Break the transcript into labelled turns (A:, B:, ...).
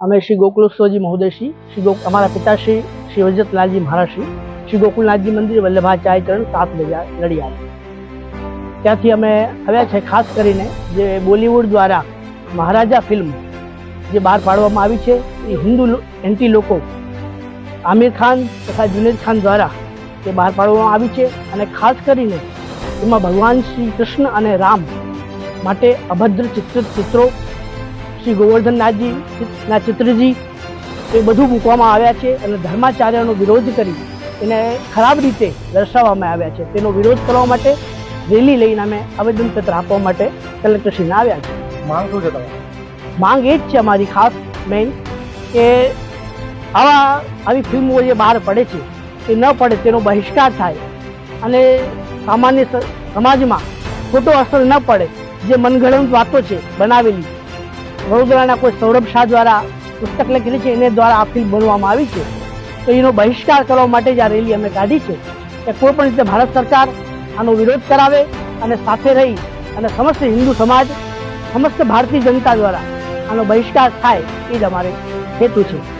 A: અમે શ્રી ગોકુલેશ્વરજી મહોદયશ્રી, શ્રી ગો અમારા પિતાશ્રી શ્રી વજરતલાલજી મહારાજશ્રી, શ્રી ગોકુલનાથજી મંદિર વલ્લભાચાર્ય ચરણ સાત લડિયા ત્યાંથી અમે આવ્યા છે ખાસ કરીને જે બોલિવૂડ દ્વારા મહારાજા ફિલ્મ જે બહાર પાડવામાં આવી છે, એ હિન્દુ એન્ટી લોકો આમિર ખાન તથા જુનેદ ખાન દ્વારા તે બહાર પાડવામાં આવી છે અને ખાસ કરીને એમાં ભગવાન શ્રી કૃષ્ણ અને રામ માટે અભદ્ર ચિત્ર, ચિત્રો શ્રી ગોવર્ધનનાથજી ના ચિત્રજી એ બધું મૂકવામાં આવ્યા છે અને ધર્માચાર્યનો વિરોધ કરી એને ખરાબ રીતે દર્શાવવામાં આવ્યા છે. તેનો વિરોધ કરવા માટે રેલી લઈને અમે આવેદનપત્ર આપવા માટે કલેક્ટરશ્રીને આવ્યા છે
B: માંગ શું છે તમારી?
A: માંગ એ જ છે અમારી ખાસ મેઇન કે આવા આવી ફિલ્મો જે બહાર પડે છે એ ન પડે તેનો બહિષ્કાર થાય અને સામાન્ય સમાજમાં ખોટો અસર ન પડે જે મનગણત વાતો છે બનાવેલી વડોદરાના કોઈ સૌરભ શાહ દ્વારા પુસ્તક લખેલી છે, એને દ્વારા આ ફિલ્મ બનવામાં આવી છે. તો એનો બહિષ્કાર કરવા માટે જ આ રેલી અમે કાઢી છે કે કોઈ પણ રીતે ભારત સરકાર આનો વિરોધ કરાવે અને સાથે રહી અને સમસ્ત હિન્દુ સમાજ, સમસ્ત ભારતીય જનતા દ્વારા આનો બહિષ્કાર થાય એ જ અમારે હેતુ છે.